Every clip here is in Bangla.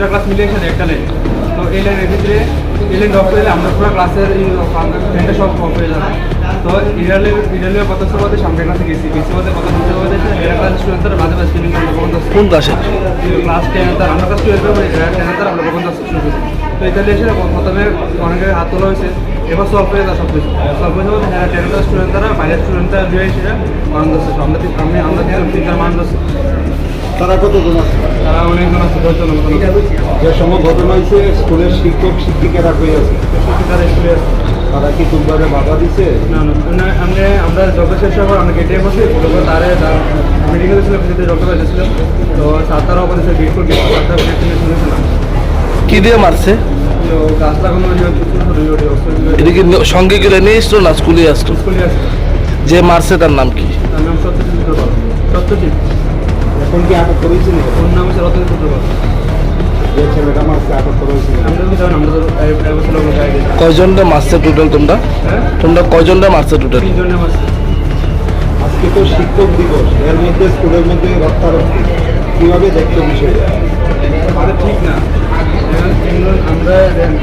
দুটা ক্লাস মিলে এখানে একটা লাইন তো এই লাইনের ভিতরে এই লাইন অফ করে আমরা পুরো ক্লাসের এই ফ্রেন্ডটা সব অফ হয়ে যাবে। তো ইরালে ইরালে কত সময় সামনে ক্লাসে গেছি গেছি। বলতে কত সময় বলতে এরা ক্লাস স্টুডেন্টরা মাঝে মাঝে ফিলিং করতে বন্ধ কোন ক্লাসে ক্লাস টেন তার আমরা ক্লাস টুয়েলভে পড়ি টেন তার আমরা কখন শুরু করি তো এখানে এসে প্রথমে অনেকে হাত তোলা হয়েছে এবার সলভ হয়ে যায় সব কিছু সলভ হয়ে যাবে হ্যাঁ টেন ক্লাস স্টুডেন্ট তারা বাইরের স্টুডেন্টরা জুয়ে এসে মান দিচ্ছে আমরা তিন- আমি আমরা তিনজন মান দিচ্ছি তারা কতজন আছে? তারা অনেকজন আছে দশজন। যে সময় ঘটনা হয়েছে স্কুলের শিক্ষক শিক্ষিকারা হয়ে আছে? তারা স্কুলে আছে। তারা কি তোমরা বাধা দিছে? না না আমরা আমরা যত শেষ হওয়ার অনেক এটে বসে তারপর তারে মিটিংয়ে গেছিল ভিতরে ডক্টর এসেছিল তো তারাও বলেছে গেট করে গেট শুনেছিলাম কি দিয়ে মারছে? গাছ লাগানো যে ছোটো ছোটো ছোটো এটা কি ন- সঙ্গে গেলে নিয়ে আসতো না স্কুলে আসতো স্কুলে যে মারছে তার নাম কি? তার নাম সত্যজিৎ সত্যজিৎ। এখন কি আটক করেছিল? ওর নাম হচ্ছে রতন যে ছেলেটা মারছে আটক করেছিল। টোটাল তোমরা? হ্যাঁ? তোমরা কয়জনটা মারছে টোটাল আজকে তো শিক্ষক দিবস এর মধ্যে স্কুলের মধ্যে রক্তারক্তি। কীভাবে দেখতো বিষয়টা? আমাদের ঠিক না। তিনজন আমরা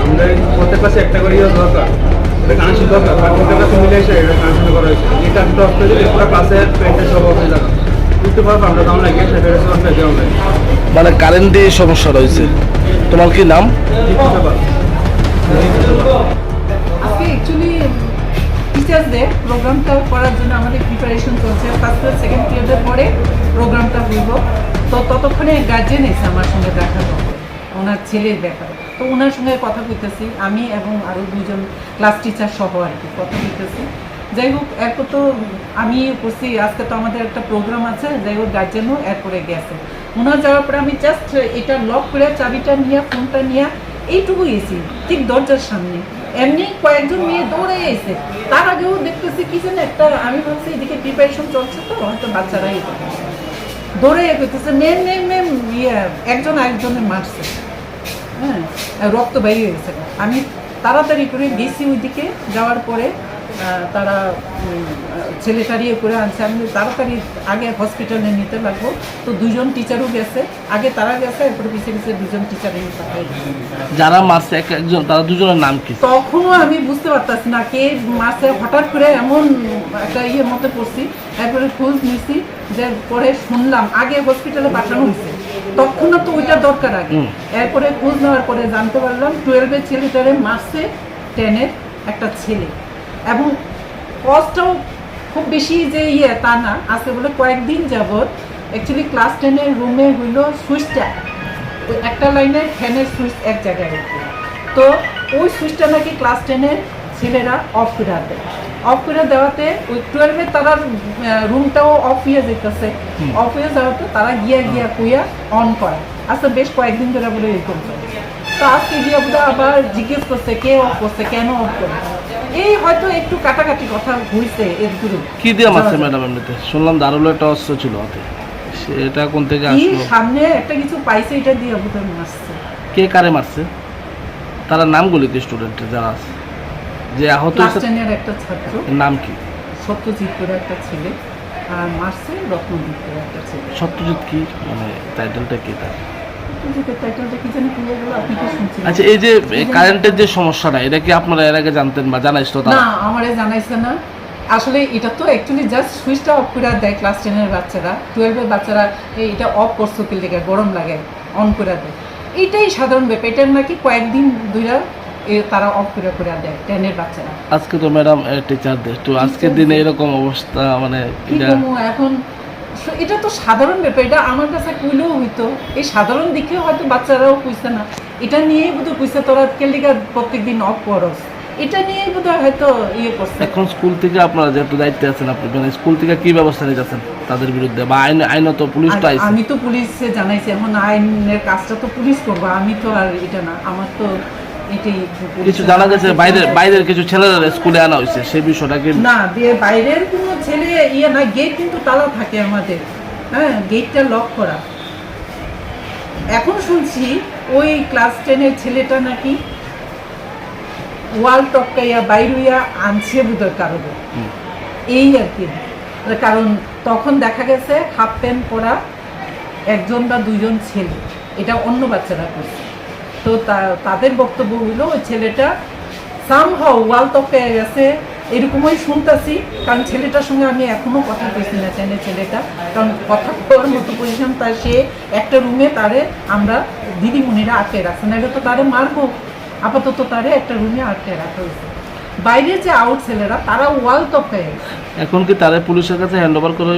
আমরা প্রত্যেক ক্লাসে একটা করে দরকার। এটা কানেকশন দরকার। প্রত্যেক ক্লাসে মিলে এসে এটা কানেকশন করা হয়েছে। এটা একটা অফ পুরো ক্লাসের পেন্টের সব হয়ে যাবে। মানে কারেন্ট দিয়ে সমস্যা রয়েছে। তোমার কি নাম? আজকে অ্যাকচুয়ালি টিচার্স ডে প্রোগ্রামটা করার জন্য আমাদের প্রিপারেশন চলছে। ফার্স্ট ইয়ার সেকেন্ড পিরিয়ডের পরে প্রোগ্রামটা হইব তো ততক্ষণে গার্জেন এসে আমার সঙ্গে দেখা হবে। ওনার ছেলের তো ওনার সঙ্গে কথা কইতেছি আমি এবং আরও দুজন ক্লাস টিচার সহ আর কি কথা কইতেছি যাই হোক, এরপর তো আমি করছি আজকে তো আমাদের একটা প্রোগ্রাম আছে, যাই হোক গার্জেনও এরপরে গেছে। ওনার যাওয়ার পরে আমি জাস্ট এটা লক করে চাবিটা নিয়ে ফোনটা নিয়ে, এইটুকু এসি ঠিক দরজার সামনে। এমনি কয়েকজন মেয়ে দৌড়ে এসে, তার আগেও দেখতেছি কি যেন একটা, আমি ভাবছি এদিকে প্রিপারেশন চলছে তো, হয়তো করছে। দৌড়ে করতেছে মেম মেম মেম ইয়ে একজন আরেকজনের মারছে। হ্যাঁ রক্ত বেরিয়ে গেছে আমি তাড়াতাড়ি করে গেছি ওইদিকে, যাওয়ার পরে তারা ছেলেটারি ইয়ে করে আনছে। আমি তাড়াতাড়ি আগে হসপিটালে নিতে লাগবো। তো দুজন টিচারও গেছে। আগে তারা গেছে এরপরে পিছিয়ে পিছিয়ে দুজন টিচারে যারা মারছে এক একজন তারা দুজনের নাম কি? তখনও আমি বুঝতে পারতাছি না কে মাসে হঠাৎ করে এমন একটা ইয়ে মতো পড়ছি। এরপরে খোঁজ নিছি যে পরে শুনলাম আগে হসপিটালে পাঠানো হয়েছে। তখনও তো ওইটা দরকার আগে। এরপরে খোঁজ নেওয়ার পরে জানতে পারলাম টুয়েলভের ছেলেটারে মাসে টেনের একটা ছেলে। এবং কজটাও খুব বেশি যে ইয়ে তা না। আছে বলে কয়েকদিন যাবৎ অ্যাকচুয়ালি ক্লাস টেনের রুমে হইল সুইচটা। একটা লাইনে ফ্যানের সুইচ এক জায়গায় রেখে। তো ওই সুইচটা নাকি ক্লাস টেনের ছেলেরা অফ করে দেয়। অফ করে দেওয়াতে ওই টুয়েলভে তারা রুমটাও অফ হয়ে যেতেছে। অফ হয়ে যাওয়াতে তারা গিয়া গিয়া কুইয়া অন করে। আচ্ছা বেশ কয়েকদিন ধরে বলে এরকম। তো আজকে গিয়া বোধহয় আবার জিজ্ঞেস করছে কে অফ করছে? কেন অফ করে এই হয়তো একটু কাটাকাটি কথা হয়েছে এর দূরে কি দিয়ে মারছে ম্যাডাম এমনিতে? শুনলাম দারুল একটা অস্ত্র ছিল হাতে। সেটা কোন থেকে আসলো? সামনে একটা কিছু পাইছে এটা দিয়ে বোধহয় মারছে। কে কারে মারছে? তারা নামগুলি কি স্টুডেন্টের যারা আছে। যে আহত হয়েছে একটা ছাত্র। নাম কি? সত্যজিৎ করে একটা ছেলে। আর মার্সে রত্নজিৎ করে একটা ছেলে। সত্যজিৎ কি? মানে টাইটেলটা কি তার? আচ্ছা এই যে কারেন্টের যে সমস্যাটা এটা কি আপনারা এর আগে জানতেন বা জানাইছ তো না আমারে জানাইছে না। আসলে এটা তো অ্যাকচুয়ালি জাস্ট সুইচটা অফ করে দেয় ক্লাস টেনের বাচ্চারা টুয়েলভের বাচ্চারা এটা অফ করছ কি লেগে গরম লাগে অন করে দেয়। এইটাই সাধারণ ব্যাপার এটার নাকি কয়েকদিন দুইরা তারা অফ করে করে দেয় টেনের বাচ্চারা। আজকে তো ম্যাডাম টিচারদের তো আজকের দিনে এরকম অবস্থা মানে এখন এটা তো সাধারণ ব্যাপার। এটা আমার কাছে কইলেও হইতো। এই সাধারণ দিকেও হয়তো বাচ্চারাও কইছে না। এটা নিয়েই বোধ কইছে তোরা কেলিকা প্রত্যেক দিন অফ করস। এটা নিয়েই বোধ হয়তো ইয়ে করছে। এখন স্কুল থেকে আপনারা যেহেতু দায়িত্বে আছেন আপনি মানে স্কুল থেকে কি ব্যবস্থা নিতেছেন তাদের বিরুদ্ধে? বা আইন আইনত পুলিশ তো আমি তো পুলিশে জানাইছি এখন আইনের কাজটা তো পুলিশ করব আমি তো আর এটা না। আমার তো কিছু জানা গেছে বাইরের বাইরের কিছু ছেলেরা স্কুলে আনা হয়েছে সেই বিষয়টা কি না দিয়ে বাইরের কোনো ছেলে ইয়ে না গেট কিন্তু তালা থাকে আমাদের। হ্যাঁ গেটটা লক করা। এখন শুনছি ওই ক্লাস টেনের ছেলেটা নাকি ওয়াল টপকাইয়া বাইরুইয়া আনছে বোধহয় কারও। এই আর কি। কারণ তখন দেখা গেছে হাফ প্যান্ট পরা একজন বা দুজন ছেলে। এটা অন্য বাচ্চারা করছে। তো তাদের বক্তব্য হইল, ওই ছেলেটা সামহাও ওয়াল তপকে গেছে, এরকমই শুনতেছি, কারণ ছেলেটার সঙ্গে আমি এখনও কথা কইছি না চাইলে ছেলেটা, কারণ কথা কওয়ার মতো পজিশন তার সে একটা রুমে তারে আমরা দিদিমণিরা আটকে রাখছে না তো তারে মারবো। আপাতত তারে একটা রুমে আটকে রাখা হয়েছে। বাইরে যে আউট ছেলেরা তারা ওয়াল তপকে গেছে। এখন কি তারা পুলিশের কাছে হ্যান্ড ওভার করে